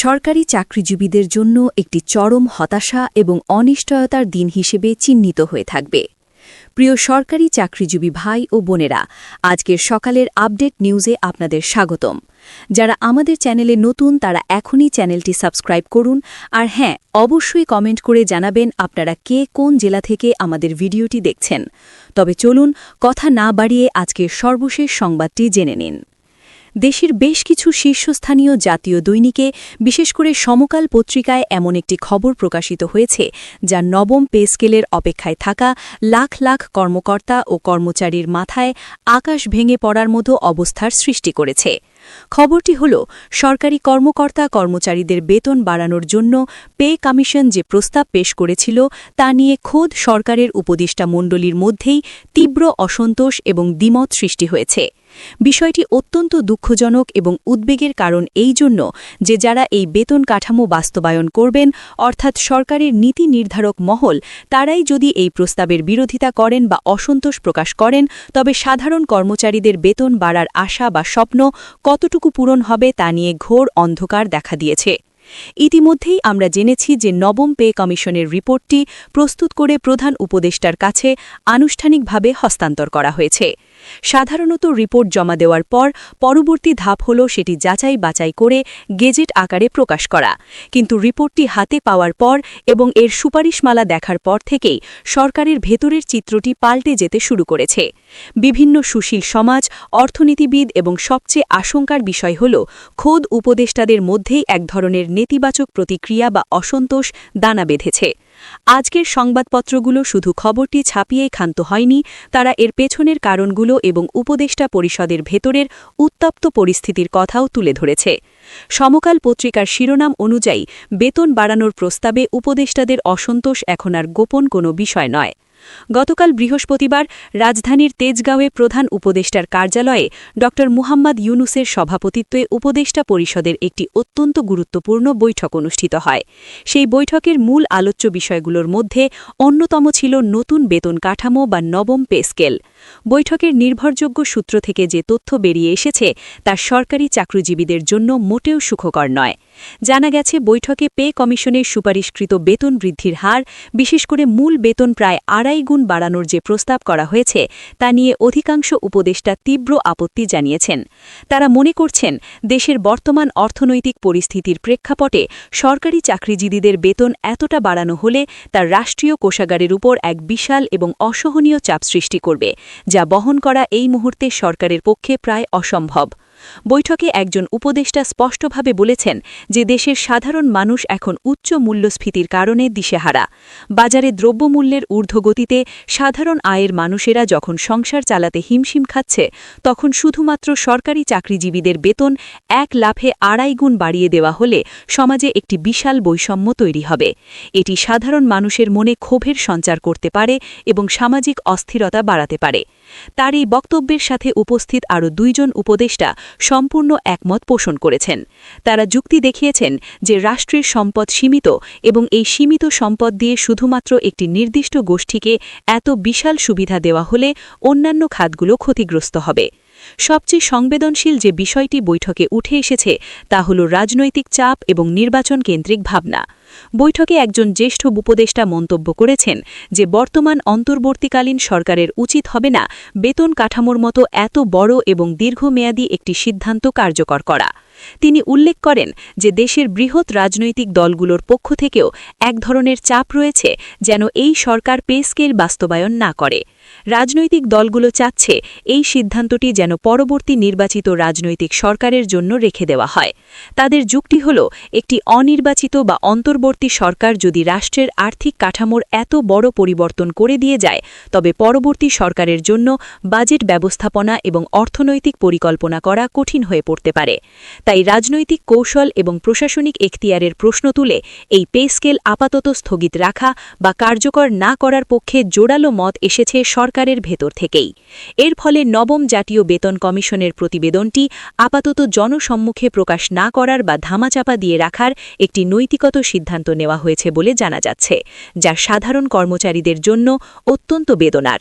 সরকারি চাকরিজীবীদের জন্য একটি চরম হতাশা এবং অনিশ্চয়তার দিন হিসেবে চিহ্নিত হয়ে থাকবে। প্রিয় সরকারি চাকরিজীবী ভাই ও বোনেরা, আজকের সকালের আপডেট নিউজে আপনাদের স্বাগতম। যারা আমাদের চ্যানেলে নতুন, তারা এখনই চ্যানেলটি সাবস্ক্রাইব করুন। আর হ্যাঁ অবশ্যই কমেন্ট করে জানাবেন আপনারা কে কোন জেলা থেকে আমাদের ভিডিওটি দেখছেন। তবে চলুন, কথা না বাড়িয়ে আজকের সর্বশেষ সংবাদটি জেনে নিন। দেশের বেশ কিছু শীর্ষস্থানীয় জাতীয় দৈনিকে, বিশেষ করে সমকাল পত্রিকায় এমন একটি খবর প্রকাশিত হয়েছে, যা নবম পে স্কেলের অপেক্ষায় থাকা লাখ লাখ কর্মকর্তা ও কর্মচারীর মাথায় আকাশ ভেঙে পড়ার মতো অবস্থার সৃষ্টি করেছে। খবরটি হল, সরকারি কর্মকর্তা কর্মচারীদের বেতন বাড়ানোর জন্য পে কমিশন যে প্রস্তাব পেশ করেছিল, তা নিয়ে খোদ সরকারের উপদেষ্টা মণ্ডলীর মধ্যেই তীব্র অসন্তোষ এবং দ্বিমত সৃষ্টি হয়েছে। বিষয়টি অত্যন্ত দুঃখজনক এবং উদ্বেগের কারণ এই জন্য যে যারা এই বেতন কাঠামো বাস্তবায়ন করবেন, অর্থাৎ সরকারের নীতি নির্ধারক মহল, তারাই যদি এই প্রস্তাবের বিরোধিতা করেন বা অসন্তোষ প্রকাশ করেন, তবে সাধারণ কর্মচারীদের বেতন বাড়ার আশা বা স্বপ্ন কতটুকু পূরণ হবে তা নিয়ে ঘোর অন্ধকার দেখা দিয়েছে। ইতিমধ্যেই আমরা জেনেছি যে নবম পে কমিশনের রিপোর্টটি প্রস্তুত করে প্রধান উপদেষ্টার কাছে আনুষ্ঠানিকভাবে হস্তান্তর করা হয়েছে। সাধারণত রিপোর্ট জমা দেওয়ার পর পরবর্তী ধাপ হল সেটি যাচাই বাছাই করে গেজেট আকারে প্রকাশ করা। কিন্তু রিপোর্টটি হাতে পাওয়ার পর এবং এর সুপারিশমালা দেখার পর থেকেই সরকারের ভেতরের চিত্রটি পাল্টে যেতে শুরু করেছে। বিভিন্ন সুশীল সমাজ, অর্থনীতিবিদ এবং সবচেয়ে আশঙ্কার বিষয় হল খোদ উপদেষ্টাদের মধ্যেই এক ধরনের নেতিবাচক প্রতিক্রিয়া বা অসন্তোষ দানা বেঁধেছে। আজকের সংবাদপত্রগুলো শুধু খবরটি ছাপিয়েই ক্ষান্ত হয়নি, তারা এর পেছনের কারণগুলো এবং উপদেষ্টা পরিষদের ভেতরের উত্তপ্ত পরিস্থিতির কথাও তুলে ধরেছে। সমকাল পত্রিকার শিরোনাম অনুযায়ী, বেতন বাড়ানোর প্রস্তাবে উপদেষ্টাদের অসন্তোষ এখন আর গোপন কোনো বিষয় নয়। গতকাল বৃহস্পতিবার রাজধানীর তেজগাঁওয়ে প্রধান উপদেষ্টার কার্যালয়ে ড. মুহাম্মদ ইউনুসের সভাপতিত্বে উপদেষ্টা পরিষদের একটি অত্যন্ত গুরুত্বপূর্ণ বৈঠক অনুষ্ঠিত হয়। সেই বৈঠকের মূল আলোচ্য বিষয়গুলোর মধ্যে অন্যতম ছিল নতুন বেতন কাঠামো বা নবম পে স্কেল। বৈঠকের নির্ভরযোগ্য সূত্র থেকে যে তথ্য বেরিয়ে এসেছে, তা সরকারি চাকরিজীবীদের জন্য মোটেও সুখকর নয়। জানা গেছে, বৈঠকে পে কমিশনের সুপারিশকৃত বেতন বৃদ্ধির হার, বিশেষ করে মূল বেতন প্রায় আড়াই গুণ বাড়ানোর যে প্রস্তাব করা হয়েছে, তা নিয়ে অধিকাংশ উপদেষ্টা তীব্র আপত্তি জানিয়েছেন। তারা মনে করছেন, দেশের বর্তমান অর্থনৈতিক পরিস্থিতির প্রেক্ষাপটে সরকারি চাকরিজীবীদের বেতন এতটা বাড়ানো হলে তার রাষ্ট্রীয় কোষাগারের উপর এক বিশাল এবং অসহনীয় চাপ সৃষ্টি করবে, যা বহন করা এই মুহূর্তে সরকারের পক্ষে প্রায় অসম্ভব। বৈঠকে একজন উপদেষ্টা স্পষ্টভাবে বলেছেন যে দেশের সাধারণ মানুষ এখন উচ্চ মূল্যস্ফীতির কারণে দিশেহারা। বাজারে দ্রব্যমূল্যের ঊর্ধ্বগতিতে সাধারণ আয়ের মানুষেরা যখন সংসার চালাতে হিমশিম খাচ্ছে, তখন শুধুমাত্র সরকারি চাকরিজীবীদের বেতন এক লাফে আড়াই গুণ বাড়িয়ে দেওয়া হলে সমাজে একটি বিশাল বৈষম্য তৈরি হবে। এটি সাধারণ মানুষের মনে ক্ষোভের সঞ্চার করতে পারে এবং সামাজিক অস্থিরতা বাড়াতে পারে। তার এই বক্তব্যের সাথে উপস্থিত আরও দুইজন উপদেষ্টা সম্পূর্ণ একমত পোষণ করেছেন। তারা যুক্তি দেখিয়েছেন যে রাষ্ট্রের সম্পদ সীমিত এবং এই সীমিত সম্পদ দিয়ে শুধুমাত্র একটি নির্দিষ্ট গোষ্ঠীকে এত বিশাল সুবিধা দেওয়া হলে অন্যান্য খাতগুলো ক্ষতিগ্রস্ত হবে। সবচেয়ে সংবেদনশীল যে বিষয়টি বৈঠকে উঠে এসেছে, তা হল রাজনৈতিক চাপ এবং নির্বাচন কেন্দ্রিক ভাবনা। বৈঠকে একজন জ্যেষ্ঠ উপদেষ্টা মন্তব্য করেছেন যে, বর্তমান অন্তর্বর্তীকালীন সরকারের উচিত হবে না বেতন কাঠামোর মতো এত বড় এবং দীর্ঘমেয়াদী একটি সিদ্ধান্ত কার্যকর করা। তিনি উল্লেখ করেন যে, দেশের বৃহৎ রাজনৈতিক দলগুলোর পক্ষ থেকেও এক ধরনের চাপ রয়েছে যেন এই সরকার পে স্কেল বাস্তবায়ন না করে। রাজনৈতিক দলগুলো চাচ্ছে এই সিদ্ধান্তটি যেন পরবর্তী নির্বাচিত রাজনৈতিক সরকারের জন্য রেখে দেওয়া হয়। তাদের যুক্তি হল, একটি অনির্বাচিত বা অন্তর্বর্তী সরকার যদি রাষ্ট্রের আর্থিক কাঠামোর এত বড় পরিবর্তন করে দিয়ে যায়, তবে পরবর্তী সরকারের জন্য বাজেট ব্যবস্থাপনা এবং অর্থনৈতিক পরিকল্পনা করা কঠিন হয়ে পড়তে পারে। তাই রাজনৈতিক কৌশল এবং প্রশাসনিক এখতিয়ারের প্রশ্ন তুলে এই পে স্কেল আপাতত স্থগিত রাখা বা কার্যকর না করার পক্ষে জোরালো মত এসেছে সরকারের ভেতর থেকেই। এর ফলে নবম জাতীয় বেতন কমিশনের প্রতিবেদনটি আপাতত জনসম্মুখে প্রকাশ না করার বা ধামাচাপা দিয়ে রাখার একটি নৈতিকত সিদ্ধান্ত নেওয়া হয়েছে বলে জানা যাচ্ছে, যা সাধারণ কর্মচারীদের জন্য অত্যন্ত বেদনার।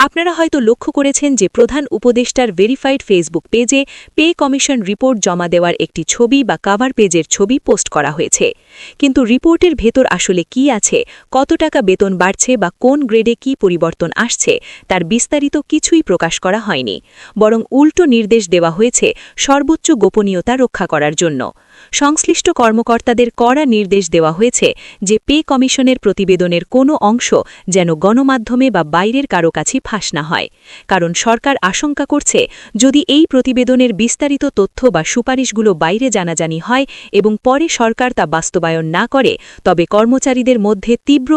আপনারা হয়তো লক্ষ্য করেছেন যে প্রধান উপদেষ্টার ভেরিফাইড ফেসবুক পেজে পে কমিশন রিপোর্ট জমা দেওয়ার একটি ছবি বা কাভার পেজের ছবি পোস্ট করা হয়েছে। কিন্তু রিপোর্টের ভেতর আসলে কি আছে, কত টাকা বেতন বাড়ছে বা কোন গ্রেডে কি পরিবর্তন আসছে, তার বিস্তারিত কিছুই প্রকাশ করা হয়নি। বরং উল্টো নির্দেশ দেওয়া হয়েছে সর্বোচ্চ গোপনীয়তা রক্ষা করার জন্য। সংশ্লিষ্ট কর্মকর্তাদের কড়া নির্দেশ দেওয়া হয়েছে যে পে কমিশনের প্রতিবেদনের কোনো অংশ যেন গণমাধ্যমে বা বাইরের কারও কাছে ফাঁস না হয়। কারণ সরকার আশঙ্কা করছে, যদি এই প্রতিবেদনের বিস্তারিত তথ্য বা সুপারিশগুলো বাইরে জানাজানি হয় এবং পরে সরকার তা বাস্তবায়ন না করে, তবে কর্মচারীদের মধ্যে তীব্র